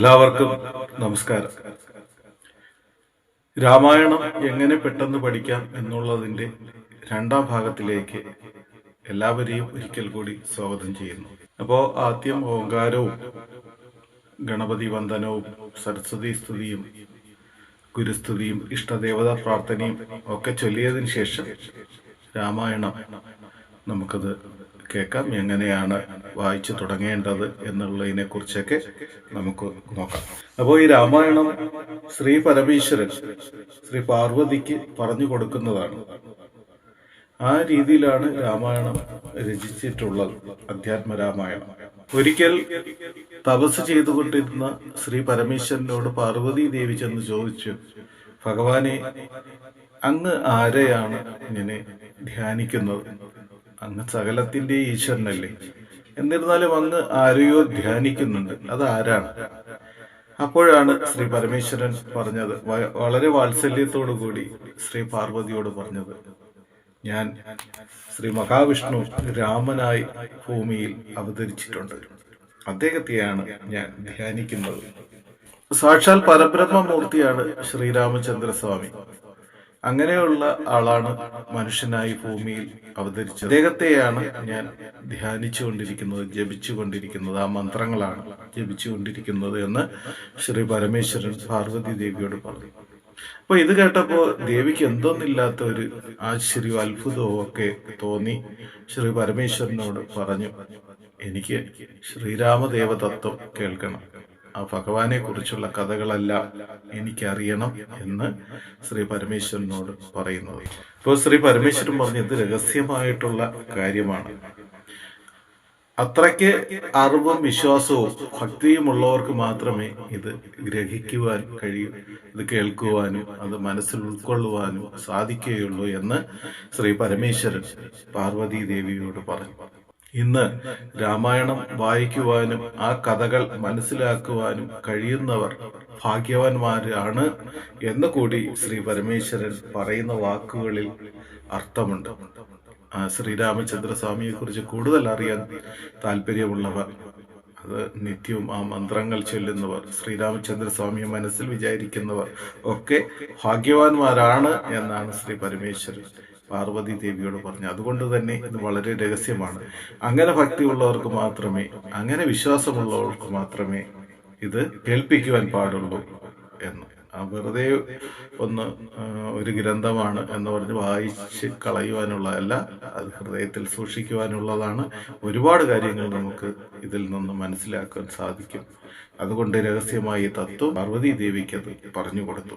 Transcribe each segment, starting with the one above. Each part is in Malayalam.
എല്ലാവർക്കും നമസ്കാരം. രാമായണം എങ്ങനെ പെട്ടെന്ന് പഠിക്കാം എന്നുള്ളതിന്റെ രണ്ടാം ഭാഗത്തിലേക്ക് എല്ലാവരെയും ഒരിക്കൽ കൂടി സ്വാഗതം ചെയ്യുന്നു. അപ്പോ ആദ്യം ഓങ്കാരവും ഗണപതി വന്ദനവും സരസ്വതി സ്തുതിയും ഗുരുസ്തുതിയും ഇഷ്ടദേവതാ പ്രാർത്ഥനയും ഒക്കെ ചൊല്ലിയതിനു ശേഷം രാമായണം നമുക്കത് കേൾക്കാം. എങ്ങനെയാണ് വായിച്ചു തുടങ്ങേണ്ടത് എന്നുള്ളതിനെ കുറിച്ചൊക്കെ നമുക്ക് നോക്കാം. അപ്പോൾ ഈ രാമായണം ശ്രീ പരമേശ്വരൻ ശ്രീ പാർവതിക്ക് പറഞ്ഞു കൊടുക്കുന്നതാണ്. ആ രീതിയിലാണ് രാമായണം രചിച്ചിട്ടുള്ളത് അധ്യാത്മ രാമായണം ഒരിക്കൽ തപസ് ചെയ്തുകൊണ്ടിരുന്ന ശ്രീ പരമേശ്വരനോട് പാർവതി ദേവി ചെന്ന് ചോദിച്ചു ഭഗവാനെ അങ്ങ് ആരെയാണ് ഇങ്ങനെ ധ്യാനിക്കുന്നത്? അങ്ങ് സകലത്തിന്റെ ഈശ്വരനല്ലേ? എന്നിരുന്നാലും അങ്ങ് ആരെയോ ധ്യാനിക്കുന്നുണ്ട്. അത് ആരാണ് അപ്പോഴാണ് ശ്രീ പരമേശ്വരൻ പറഞ്ഞത് വളരെ വാത്സല്യത്തോടു കൂടി ശ്രീ പാർവതിയോട് പറഞ്ഞത്. ഞാൻ ശ്രീ മഹാവിഷ്ണു രാമനായി ഭൂമിയിൽ അവതരിച്ചിട്ടുണ്ട്. അദ്ദേഹത്തെയാണ് ഞാൻ ധ്യാനിക്കുന്നത്. സാക്ഷാൽ പരബ്രഹ്മമൂർത്തിയാണ് ശ്രീരാമചന്ദ്ര സ്വാമി അങ്ങനെയുള്ള ആളാണ് മനുഷ്യനായി ഭൂമിയിൽ അവതരിച്ചത്. അദ്ദേഹത്തെയാണ് ഞാൻ ധ്യാനിച്ചുകൊണ്ടിരിക്കുന്നത് ജപിച്ചുകൊണ്ടിരിക്കുന്നത്. ആ മന്ത്രങ്ങളാണ് ജപിച്ചുകൊണ്ടിരിക്കുന്നത് എന്ന് ശ്രീ പരമേശ്വരൻ പാർവതി ദേവിയോട് പറഞ്ഞു. അപ്പൊ ഇത് കേട്ടപ്പോ ദേവിക്ക് എന്തൊന്നില്ലാത്ത ഒരു ആശ്ചര്യവും അത്ഭുതവും ഒക്കെ തോന്നി ശ്രീ പരമേശ്വരനോട് പറഞ്ഞു എനിക്ക് ശ്രീരാമദേവ തത്വം കേൾക്കണം. ആ ഭഗവാനെ കുറിച്ചുള്ള കഥകളല്ല എനിക്കറിയണം എന്ന് ശ്രീ പരമേശ്വരനോട് പറയുന്നത്. ഇപ്പോൾ ശ്രീ പരമേശ്വരൻ പറഞ്ഞു ഇത് രഹസ്യമായിട്ടുള്ള കാര്യമാണ്. അത്രയ്ക്ക് അറിവും വിശ്വാസവും ഭക്തിയും ഉള്ളവർക്ക് മാത്രമേ ഇത് ഗ്രഹിക്കുവാൻ കഴിയൂ ഇത് കേൾക്കുവാനും അത് മനസ്സിൽ ഉൾക്കൊള്ളുവാനും സാധിക്കുകയുള്ളൂ എന്ന് ശ്രീ പരമേശ്വരൻ പാർവതി ദേവിയോട് പറഞ്ഞു. ഇന്ന് രാമായണം വായിക്കുവാനും ആ കഥകൾ മനസ്സിലാക്കുവാനും കഴിയുന്നവർ ഭാഗ്യവാന്മാരാണ് എന്ന് കൂടി ശ്രീ പരമേശ്വരൻ പറയുന്ന വാക്കുകളിൽ അർത്ഥമുണ്ട്. ശ്രീരാമചന്ദ്ര സ്വാമിയെ കുറിച്ച് കൂടുതൽ അറിയാൻ താല്പര്യമുള്ളവർ അത് നിത്യവും ആ മന്ത്രങ്ങൾ ചൊല്ലുന്നവർ ശ്രീരാമചന്ദ്ര സ്വാമിയെ മനസ്സിൽ വിചാരിക്കുന്നവർ ഒക്കെ ഭാഗ്യവാന്മാരാണ് എന്നാണ് ശ്രീ പരമേശ്വരൻ പാർവതി ദേവിയോട് പറഞ്ഞു അതുകൊണ്ട് തന്നെ ഇത് വളരെ രഹസ്യമാണ്. അങ്ങനെ ഭക്തിയുള്ളവർക്ക് മാത്രമേ അങ്ങനെ വിശ്വാസമുള്ളവർക്ക് മാത്രമേ ഇത് കേൾപ്പിക്കുവാൻ പാടുള്ളൂ എന്ന്. വെറുതെ ഒന്ന് ഒരു ഗ്രന്ഥമാണ് എന്ന് പറഞ്ഞ് വായിച്ച് കളയുവാനുള്ളതല്ല അത് ഹൃദയത്തിൽ സൂക്ഷിക്കുവാനുള്ളതാണ്. ഒരുപാട് കാര്യങ്ങൾ നമുക്ക് ഇതിൽ നിന്ന് മനസ്സിലാക്കാൻ സാധിക്കും. അതുകൊണ്ട് രഹസ്യമായി തത്വം പാർവതി ദേവിക്ക് അത് പറഞ്ഞു കൊടുത്തു.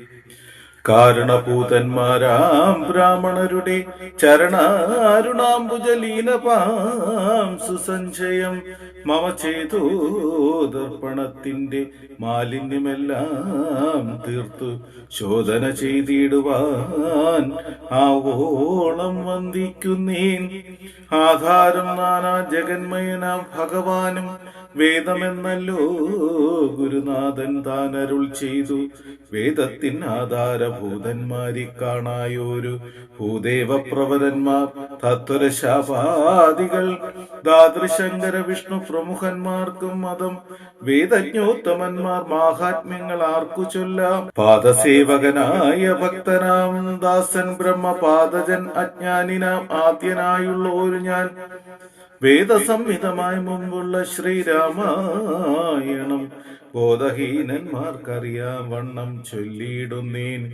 കാരണഭൂതന്മാരാം ബ്രാഹ്മണരുടെ ചരണാരുണാംബുജലീനപാം സുസഞ്ചയം മമ ചെയ്തു ദർപ്പണത്തിന്റെ മാലിന്യമെല്ലാം തീർത്തു ശോധന ചെയ്തിടുവാൻ ആവോളം വന്ദിക്കുന്നേൻ. ആധാരം നാനാ ജഗന്മയനാം ഭഗവാനും വേദമെന്നല്ലോ ഗുരുനാഥൻ താൻ അരുൾ ചെയ്തു. വേദത്തിൻ ആധാരഭൂതന്മാരി കാണായോരു. ഭൂദേവപ്രവരന്മാർ തത്വരശാപാദികൾ ദാതൃശങ്കര വിഷ്ണു പ്രമുഖന്മാർക്കും മതം. വേദജ്ഞോത്തമന്മാർ മാഹാത്മ്യങ്ങൾ ആർക്കു ചൊല്ലാം? പാദസേവകനായ ഭക്തനാം ദാസൻ ബ്രഹ്മപാദജൻ അജ്ഞാനിനാം ആദ്യനായുള്ള ഒരു ഞാൻ. വേദസംഹിതമായി മുമ്പുള്ള ശ്രീരാമായണം. ബോധഹീനന്മാർക്കറിയാം വണ്ണം ചൊല്ലിയിടുന്നേൻ.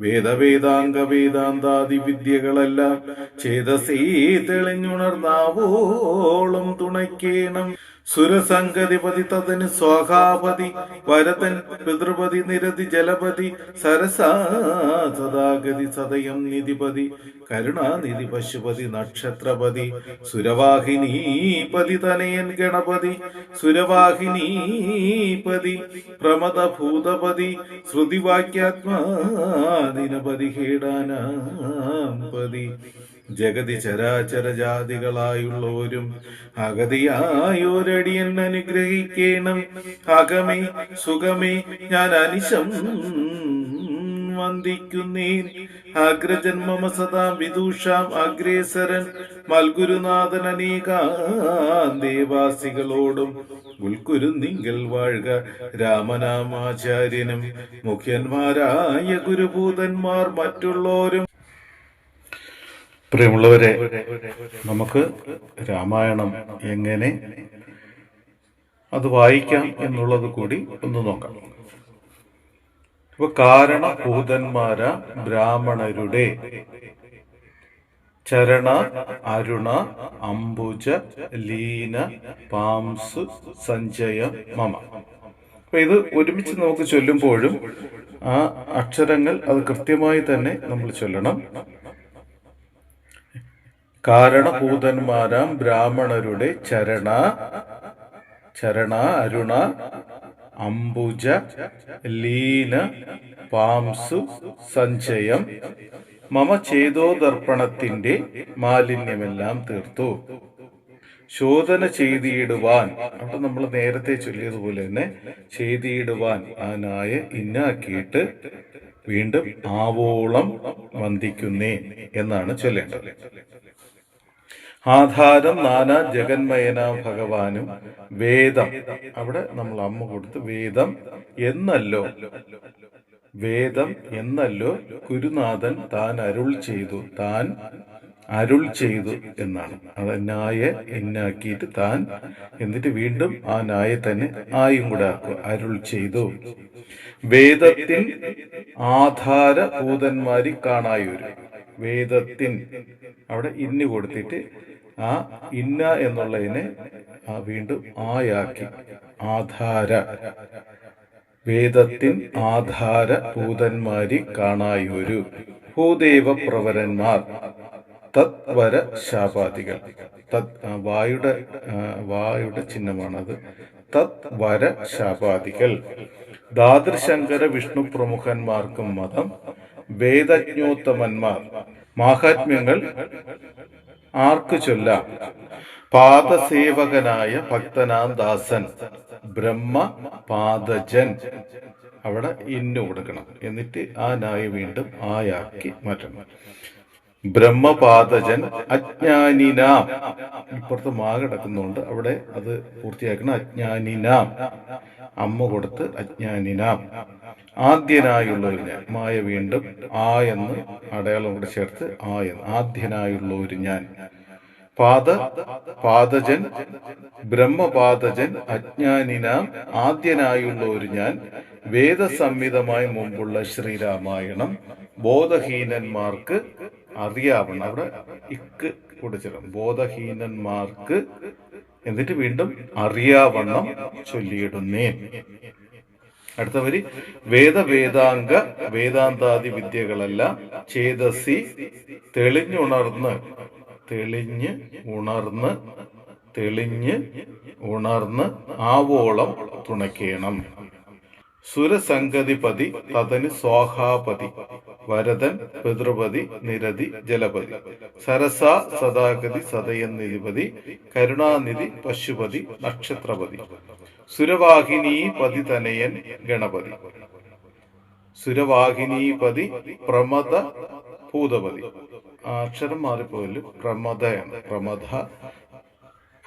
വേദവേദാംഗ വേദാന്താദി വിദ്യകളെല്ലാം ചേതസീ തെളിഞ്ഞുണർന്നാവോളം തുണയ്ക്കേണം. സുരസംഗതിപതി തതന് സ്വാഹാപതി വരതൻ പിതൃപതി നിരതി ജലപതി സരസാ സദാഗതി സദയം നിധിപതി കരുണാനിധി പശുപതി നക്ഷത്രപതി സുരവാഹിനീപതി തനയൻ ഗണപതി സുരവാഹിനീപതി പ്രമദ ഭൂതപതി ശ്രുതിവാക്യാത്മാ ദിനപതി ഹേടാനാം പതി. ജഗതി ചരാചര ജാതികളായുള്ളവരും അഗതിയായോരടിയൻ അനുഗ്രഹിക്കണം. അകമേ സുഖമേ ഞാൻ അനിശം വന്ദിക്കുന്നേൻ. അഗ്രജന്മമ സദാ വിദൂഷാം അഗ്രേസരൻ. മൽഗുരുനാഥൻ അനേകാന്തേവാസികളോടും ഉൾക്കുരുന്നിങ്കൽ വാഴുക രാമനാമാചാര്യനും മുഖ്യന്മാരായ ഗുരുഭൂതന്മാർ മറ്റുള്ളവരും പ്രിയമുള്ളവരെ നമുക്ക് രാമായണം എങ്ങനെ അത് വായിക്കാം എന്നുള്ളത് കൂടി ഒന്ന് നോക്കാം. ഇപ്പൊ കാരണഭൂതന്മാര ബ്രാഹ്മണരുടെ ചരണ അരുണ അംബുജ ലീന പാംസ് സഞ്ജയ മമ. അപ്പൊ ഇത് ഒരുമിച്ച് നമുക്ക് ചൊല്ലുമ്പോഴും ആ അക്ഷരങ്ങൾ അത് കൃത്യമായി തന്നെ നമ്മൾ ചൊല്ലണം. കാരണഭൂതന്മാരാം ബ്രാഹ്മണരുടെ ചരണ ചരണ അരുണ അംബുജ ലീന പാംസു സഞ്ചയം മമ ചേതോദർപ്പണത്തിന്റെ മാലിന്യമെല്ലാം തീർത്തു. ശോധന ചെയ്തിടുവാൻ അവിടെ നമ്മൾ നേരത്തെ ചൊല്ലിയതുപോലെ തന്നെ ചെയ്തിടുവാൻ ആനായ ഇന്നാക്കിയിട്ട് വീണ്ടും ആവോളം വന്ദിക്കുന്നേ എന്നാണ് ചൊല്ലേണ്ടത്. ആധാരം നാനാ ജഗന്മയന ഭഗവാനും. വേദം. അവിടെ നമ്മൾ അമ്മ കൊടുത്ത് വേദം എന്നല്ലോ. വേദം എന്നല്ലോ ഗുരുനാഥൻ താൻ അരുൾ ചെയ്തു. താൻ അരുൾ ചെയ്തു എന്നാണ്. അത് നായ എന്നാക്കിയിട്ട് താൻ എന്നിട്ട് വീണ്ടും ആ നായ തന്നെ ആയും കൂടെ ആക്കുക. അരുൾ ചെയ്തു. വേദത്തിൻ ആധാര ഭൂതന്മാരി കാണായൊരു. വേദത്തിൻ. അവിടെ ഇന്ന് കൊടുത്തിട്ട് ആ ഇന്ന എന്നുള്ളതിനെ വീണ്ടും ആയാക്കി. ആധാര. വേദത്തിൻ ആധാര ഭൂതന്മാരി കാണായൊരു ഭൂദേവ പ്രവരന്മാർ തത്വര ശാപാദികൾ. തത് വായുടെ വായുടെ ചിഹ്നമാണത്. തത്വര ശാപാദികൾ. ദാദൃശങ്കര വിഷ്ണു പ്രമുഖന്മാർക്കും മതം. വേദജ്ഞോത്തമന്മാർ. മാഹാത്മ്യങ്ങൾ ആർക്ക് ചൊല്ലാം? പാദസേവകനായ ഭക്തനാം ദാസൻ ബ്രഹ്മ പാദജൻ. അവിടെ ഇന്നു കൊടുക്കണം. എന്നിട്ട് ആ നായ വീണ്ടും ആയാക്കി മാറ്റണം. ബ്രഹ്മപാദജൻ അജ്ഞാനിനാം. ഇപ്പുറത്ത് മാ കിടക്കുന്നുണ്ട് അവിടെ അത് പൂർത്തിയാക്കണം. അജ്ഞാനിനാം. അമ്മ കൊടുത്ത് അജ്ഞാനിനാം. ആദ്യനായുള്ള ഒരു ഞാൻ മായ വീണ്ടും ആ എന്ന് അടയാളം കൂടെ ചേർത്ത് ആ എന്ന്. ആദ്യനായുള്ള ഒരു ഞാൻ. പാദ പാദജൻ ബ്രഹ്മപാദജൻ അജ്ഞാനിനാം ആദ്യനായുള്ള ഒരു ഞാൻ. വേദസംഹിതമായി മുമ്പുള്ള ശ്രീരാമായണം ബോധഹീനന്മാർക്ക് അറിയാവണം. അവിടെ ഇക്ക് കൊടുത്തിടണം ബോധഹീനന്മാർക്ക് എന്നിട്ട് വീണ്ടും അറിയാവണ്ണം ചൊല്ലിയിടുന്നേ അടുത്ത വരി വേദവേദാംഗ വേദാന്താദി വിദ്യകളല്ല ചേതസി തെളിഞ്ഞുണർന്ന് തെളിഞ്ഞ് ഉണർന്ന് തെളിഞ്ഞ് ഉണർന്ന് ആവോളം തുണയ്ക്കണം. സുരസംഗതിപതി തതന് സ്വാഹാപതി വരതൻ പിതൃപതി നിരതി ജലപതി സരസ സദാഗതി സദയൻ നിധിപതി കരുണാനിധി പശുപതി നക്ഷത്രപതി. സുരവാഹിനീ പതി തനയൻ ഗണപതി. സുരവാഹിനി പതി പ്രമദ ഭൂതപതി. അക്ഷരം മാറിപ്പോലും പ്രമദയാണ് പ്രമദ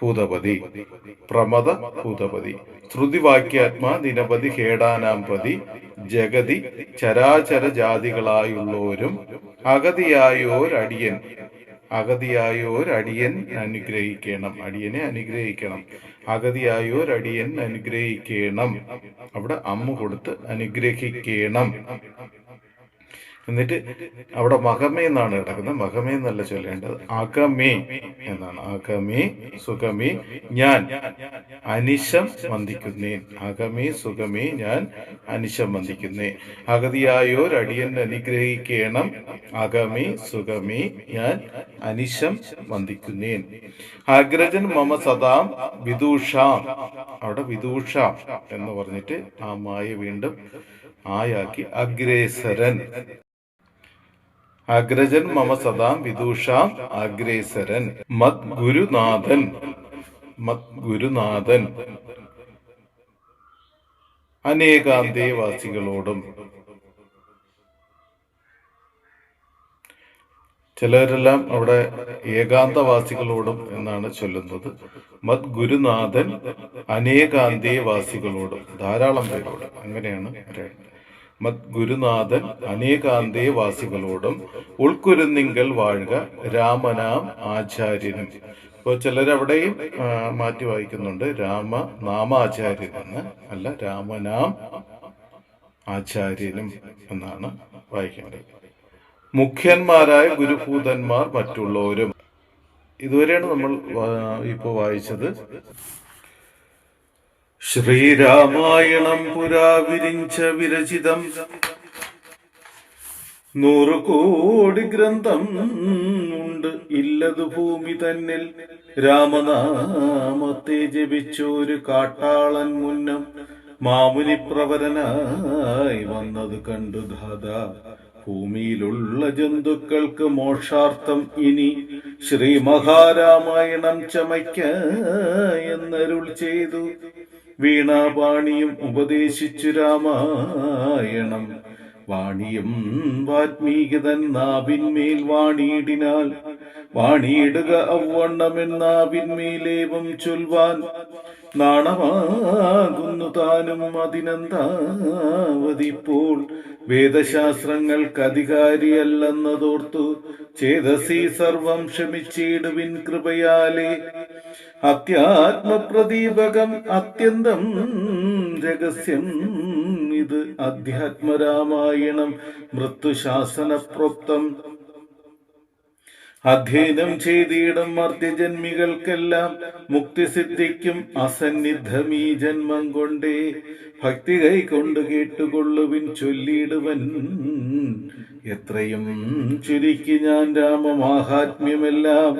ഭൂതപതി. പ്രമദ ഭൂതപതി. ശ്രുതിവാക്യാത്മാ നിരവധി ഹേടാനാംപതി ജഗതി ചരാചര ജാതികളായുള്ളവരും അഗതിയായോരടിയൻ. അഗതിയായോരടിയൻ അനുഗ്രഹിക്കണം. അടിയനെ അനുഗ്രഹിക്കണം. അഗതിയായോരടിയൻ അനുഗ്രഹിക്കണം. അവിടെ അമ്മ കൊടുത്ത് അനുഗ്രഹിക്കണം. എന്നിട്ട് അവിടെ മഹമേ എന്നാണ് കിടക്കുന്നത്. മഹമേ എന്നല്ല ചൊല്ലേണ്ടത്. അകമേ എന്നാണ്. അകമേ സുഖമേ ഞാൻ അനിശം വന്ദിക്കുന്നേ. അകമേ സുഖമേ ഞാൻ അനിശം വന്ദിക്കുന്നേ. അഗതിയായോരടിയൻ അനുഗ്രഹിക്കണം. അകമേ സുഖമേ ഞാൻ അനിശം വന്ദിക്കുന്നേൻ അഗ്രജൻ മമ സദാം വിദൂഷാം. അവിടെ വിദൂഷ എന്ന് പറഞ്ഞിട്ട് ആ മായ വീണ്ടും ആയാക്കി അഗ്രേസരൻ. അഗ്രജൻ മമ സദാം വിദൂഷാം അഗ്രേസരൻ. മത് ഗുരുനാഥൻ. മത് ഗുരുനാഥൻ. അനേകാന്തേവാസികളോടും. ചിലരെല്ലാം അവിടെ ഏകാന്തവാസികളോടും എന്നാണ് ചൊല്ലുന്നത്. മത് ഗുരുനാഥൻ അനേകാന്തേവാസികളോടും. ധാരാളം പേരോട്. അങ്ങനെയാണ് പറയുന്നത് ഗുരുനാഥൻ അനേകാന്തേവാസികളോടും ഉൾക്കുരുന്നിങ്കൽ വാഴുക രാമനാം ആചാര്യനും. ഇപ്പോൾ ചിലരവിടെയും മാറ്റി വായിക്കുന്നുണ്ട്. രാമ നാമാചാര്യൻ എന്ന്. അല്ല രാമനാം ആചാര്യനും എന്നാണ് വായിക്കേണ്ടത്. മുഖ്യന്മാരായ ഗുരുഭൂതന്മാർ മറ്റുള്ളവരും. ഇതുവരെയാണ് നമ്മൾ ഇപ്പോൾ വായിച്ചത്. ശ്രീരാമായണം പുരാ വിരിഞ്ച വിരചിതം. നൂറു കോടി ഗ്രന്ഥം ഉണ്ട് ഇല്ലതു ഭൂമി തന്നിൽ. രാമനാമത്തെ ജപിച്ചൊരു കാട്ടാളൻ മുന്നം മാമുനി പ്രവരനായി വന്നത് കണ്ടു ധാതാ ഭൂമിയിലുള്ള ജന്തുക്കൾക്ക് മോക്ഷാർത്ഥം ഇനി ശ്രീ മഹാരാമായണം ചമയ്ക്ക എന്നരുൾ ചെയ്തു. വീണാപാണിയും ഉപദേശിച്ചു രാമായണം. വാണിയും വാത്മീകതൻ നാവിന്മേൽ വാണിയിടിനാൽ. വാണിയിടുക അവണ്ണമെന്നാവിന്മേലേവം ചൊൽവാൻ. നാണമാകുന്നു താനും അതിനെന്താവതിപ്പോൾ. വേദശാസ്ത്രങ്ങൾക്ക് അധികാരിയല്ലെന്നതോർത്തു ചേതസി സർവം ക്ഷമിച്ചിടുവിൻ കൃപയാലേ. അത്യാത്മപ്രദീപകം അത്യന്തം രഹസ്യം. ഇത് അധ്യാത്മരാമായണം മൃത്യുശാസന പ്രോക്തം അധ്യയനം ചെയ്തിടം മർത്യജന്മികൾക്കെല്ലാം മുക്തി സിദ്ധിക്കും അസന്നിധമീ ജന്മം കൊണ്ടേ. ഭക്തി കൈകൊണ്ട് കേട്ടുകൊള്ളുവിൻ ചൊല്ലിയിടുവൻ എത്രയും ചുരുക്കി ഞാൻ രാമ രാമമാഹാത്മ്യമെല്ലാം.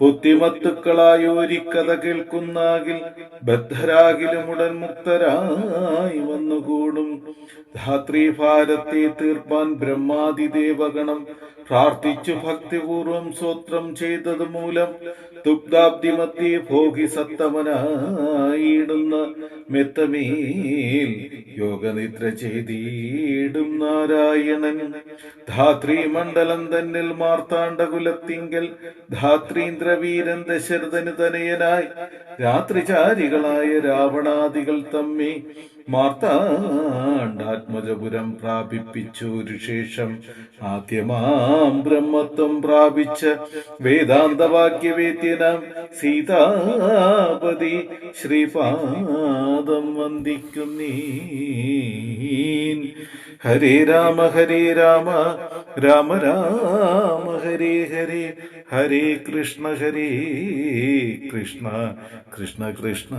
ബുദ്ധിമത്തുക്കളായോരി കഥ കേൾക്കുന്നാകിൽ ബദ്ധരാകിലും ഉടൻ മുക്തരായി വന്നുകൂടും. ധാത്രി ഭാരത്തെ തീർപ്പാൻ ബ്രഹ്മാതി ദേവഗണം പ്രാർത്ഥിച്ചു ഭക്തിപൂർവം സ്വത്രം ചെയ്തത് മൂലം ദുഗ്ധാബ്ദിമത്തി ഭോഗി സത്തമനായിടുന്ന മെത്തമേൽ യോഗനിദ്ര ചെയ്തിടും നാരായണൻ. ധാത്രി മണ്ഡലം തന്നിൽ മാർത്താണ്ഡകുലത്തിങ്കൽ ധാത്രീന്ദ്രവീരൻ ദശരഥന് തനയനായി. രാത്രിചാരികളായ രാവണാദികൾ തമ്മി മാർത്താണ്ഡാത്മജപുരം പ്രാപിപ്പിച്ചൊരു ശേഷം ആദ്യമാം ബ്രഹ്മത്വം പ്രാപിച്ച വേദാന്തവാക്യവേദ്യനാം സീതാപതി ശ്രീപാദം വന്ദിക്കുന്നീ ഹരേ രാമ ഹരേ രാമ രാമ രാമ ഹരേ ഹരേ. ഹരേ കൃഷ്ണ ഹരേ കൃഷ്ണ കൃഷ്ണ കൃഷ്ണ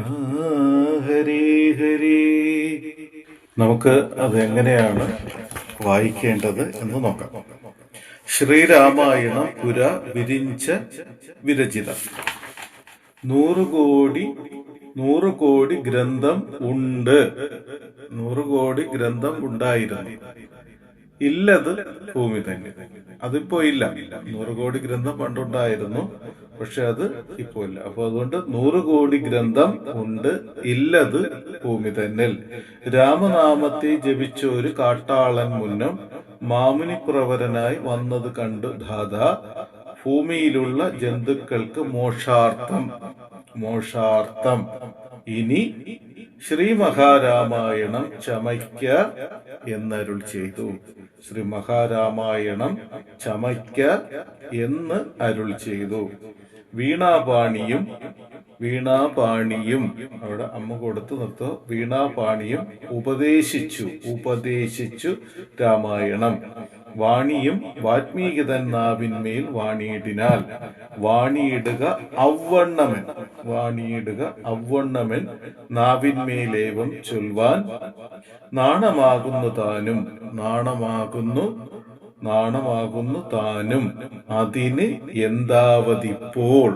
ഹരേ ഹരേ. നമുക്ക് അതെങ്ങനെയാണ് വായിക്കേണ്ടത് എന്ന് നോക്കാം. ശ്രീരാമായണം പുര വിരിഞ്ച വിരചിത. നൂറ് കോടി നൂറ് കോടി ഗ്രന്ഥം ഉണ്ട്. നൂറ് കോടി ഗ്രന്ഥം ഉണ്ടായിരുന്നു. ഇല്ലത് ഭൂമി തന്നെ അതിപ്പോ ഇല്ല. നൂറ് കോടി ഗ്രന്ഥം പണ്ടുണ്ടായിരുന്നു. പക്ഷെ അത് ഇപ്പോ ഇല്ല. അപ്പൊ അതുകൊണ്ട് നൂറ് കോടി ഗ്രന്ഥം ഉണ്ട് ഇല്ലത് ഭൂമി തന്നിൽ. രാമനാമത്തെ ജപിച്ച ഒരു കാട്ടാളൻ മുന്നം മാമുനി പ്രവരനായി വന്നത് കണ്ടു ധാത ഭൂമിയിലുള്ള ജന്തുക്കൾക്ക് മോഷാർത്ഥം മോഷാർത്ഥം ഇനി ശ്രീ മഹാരാമായണം ചമയ്ക്ക എന്നരുൾ ചെയ്തു. ശ്രീ മഹാരാമായണം ചമയ്ക്ക എന്ന് അരുൾ ചെയ്തു. വീണാപാണിയും വീണാപാണിയും അവിടെ അമ്മ കൊടുത്തു നിർത്തു. വീണാപാണിയും ഉപദേശിച്ചു ഉപദേശിച്ചു രാമായണം. വാണിയും വാത്മീകിതൻ നാവിന്മേൽ വാണിയിടിനാൽ. വാണിയിടുക ഔവണ്ണമൻ വാണിയിടുക ഔവണ്ണമൻ നാവിന്മേലേവം ചൊൽവാൻ. നാണമാകുന്നു താനും നാണമാകുന്നു നാണമാകുന്നു താനും. അതിന് എന്താവതിപ്പോൾ?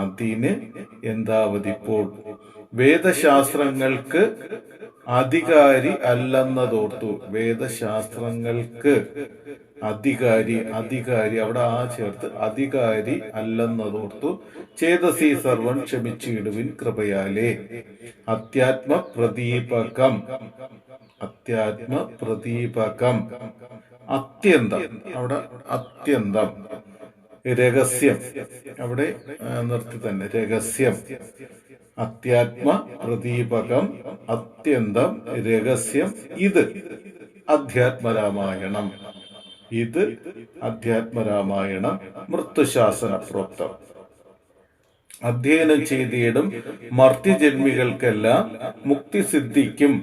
അതിന് എന്താവതിപ്പോൾ? വേദശാസ്ത്രങ്ങൾക്ക് അധികാരി അല്ലെന്നതോർത്തു. വേദശാസ്ത്രങ്ങൾക്ക് അധികാരി അധികാരി അവിടെ ആ ചേർത്ത് അധികാരി അല്ലെന്നതോർത്തു. ചേതസി സർവൻ ക്ഷമിച്ചിടുവിൻ കൃപയാലേ. അത്യാത്മ പ്രദീപകം അത്യാത്മ പ്രദീപകം അത്യന്തം. അവിടെ അത്യന്തം. രഹസ്യം. അവിടെ നിർത്തി തന്നെ. രഹസ്യം. അത്യാത്മ പ്രദീപകം അത്യന്തം രഹസ്യം ഇത് അധ്യാത്മരാമായണം. ഇത് അധ്യാത്മരാമായണം മൃത്യുശാസന പ്രോക്തം അധ്യയനം ചെയ്തിടും മർത്യജന്മികൾക്കെല്ലാം മുക്തി സിദ്ധിക്കും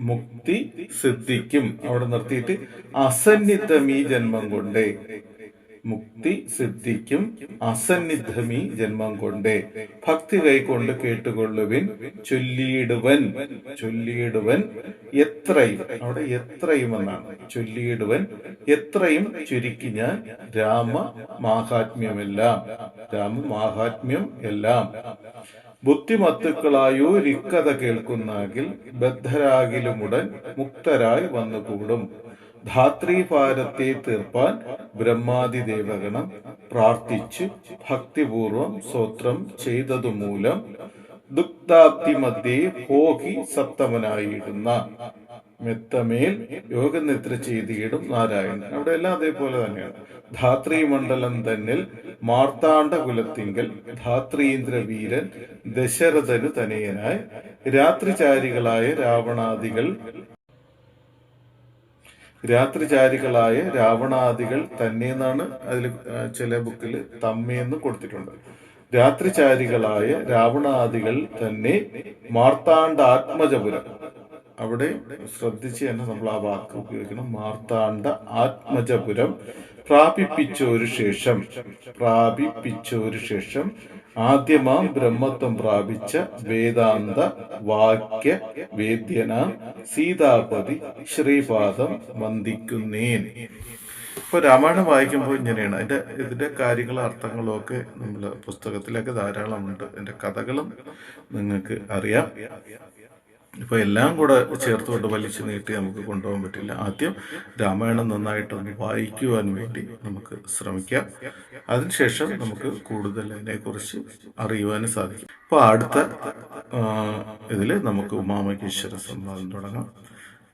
മുക്തി സിദ്ധിക്കും അവിടെ നിർത്തിയിട്ട് അസന്നിധം ഈ ജന്മം കൊണ്ടേ മുക്തി സിദ്ധിക്കും അസന്നിധമി ജന്മം കൊണ്ടേ. ഭക്തി കൈകൊണ്ട് കേട്ടുകൊള്ളുവിൻ ചൊല്ലിയിടുവൻ ചൊല്ലിയിടുവൻ എത്രയും അവിടെ എത്രയും എന്നാണ് ചൊല്ലിയിടുവൻ എത്രയും ചുരുക്കി ഞാൻ രാമ മാഹാത്മ്യമെല്ലാം രാമ മാഹാത്മ്യം എല്ലാം. ബുദ്ധിമത്തുക്കളായോ രിക്കഥ കേൾക്കുന്നെങ്കിൽ ബദ്ധരാകിലുമുടൻ മുക്തരായി വന്നുകൂടും. ധാത്രീഭാരത്തെ തീർപ്പാൻ ബ്രഹ്മാതി ദേവഗണം പ്രാർത്ഥിച്ചു ഭക്തിപൂർവം സ്വത്രം ചെയ്തതുമൂലം ദുഗ്ധാപ്തി മധ്യേ ഹോഹി സപ്തമനായിരുന്ന. മെത്തമേൽ യോഗനിദ്ര ചെയ്തിടും നാരായണൻ. അവിടെ എല്ലാം അതേപോലെ തന്നെയാണ്. ധാത്രി മണ്ഡലം തന്നിൽ മാർത്താണ്ഡ കുലത്തിങ്കൽ ധാത്രീന്ദ്ര വീരൻ ദശരഥന് തനയനായി രാത്രിചാരികളായ രാവണാദികൾ രാത്രിചാരികളായ രാവണാദികൾ തന്നെ എന്നാണ് അതിൽ ചില ബുക്കിൽ തമ്മയെന്ന് കൊടുത്തിട്ടുണ്ട്. രാത്രിചാരികളായ രാവണാദികൾ തന്നെ മാർത്താണ്ഡ ആത്മജപുരം അവിടെ ശ്രദ്ധിച്ച് തന്നെ നമ്മൾ ആ വാക്ക് ഉപയോഗിക്കണം. മാർത്താണ്ഡ ആത്മജപുരം പ്രാപിപ്പിച്ചൊരു ശേഷം പ്രാപിപ്പിച്ചൊരു ശേഷം ആദ്യമാം ബ്രഹ്മത്വം പ്രാപിച്ച വേദാന്ത വാക്യ വേദ്യന സീതാപതി ശ്രീപാദം വന്ദിക്കുന്നേൻ. ഇപ്പൊ രാമായണം വായിക്കുമ്പോൾ ഇങ്ങനെയാണ്. അതിന്റെ ഇതിന്റെ കാര്യങ്ങളും അർത്ഥങ്ങളും ഒക്കെ നമ്മൾ പുസ്തകത്തിലൊക്കെ ധാരാളമുണ്ട്. അതിന്റെ കഥകളും നിങ്ങൾക്ക് അറിയാം. ഇപ്പൊ എല്ലാം കൂടെ ചേർത്തുകൊണ്ട് വലിച്ചു നീട്ടി നമുക്ക് കൊണ്ടുപോകാൻ പറ്റില്ല. ആദ്യം രാമായണം നന്നായിട്ട് ഒന്ന് വായിക്കുവാൻ വേണ്ടി നമുക്ക് ശ്രമിക്കാം. അതിനുശേഷം നമുക്ക് കൂടുതൽ അതിനെക്കുറിച്ച് അറിയുവാനും സാധിക്കും. അപ്പോൾ അടുത്ത ഇതിൽ നമുക്ക് ഉമാമകേശ്വര സംവാദം തുടങ്ങാം.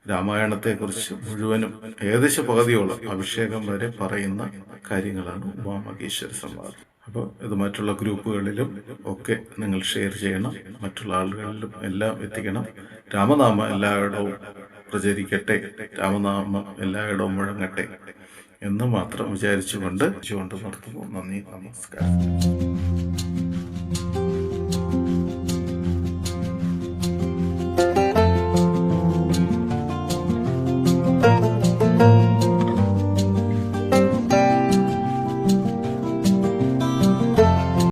രാമായണത്തെക്കുറിച്ച് മുഴുവനും ഏകദേശം പകുതിയോളം അഭിഷേകം വരെ പറയുന്ന കാര്യങ്ങളാണ് ഉമാമകേശ്വര സംവാദം. അപ്പോൾ ഇത് മറ്റുള്ള ഗ്രൂപ്പുകളിലും ഒക്കെ നിങ്ങൾ ഷെയർ ചെയ്യണം. മറ്റുള്ള ആളുകളിലും എല്ലാം എത്തിക്കണം. രാമനാമം എല്ലായിടവും പ്രചരിക്കട്ടെ. രാമനാമം എല്ലായിടവും മുഴങ്ങട്ടെ എന്ന് മാത്രം വിചാരിച്ചുകൊണ്ട് കൊണ്ട് നിർത്തുന്നു. നന്ദി നമസ്കാരം.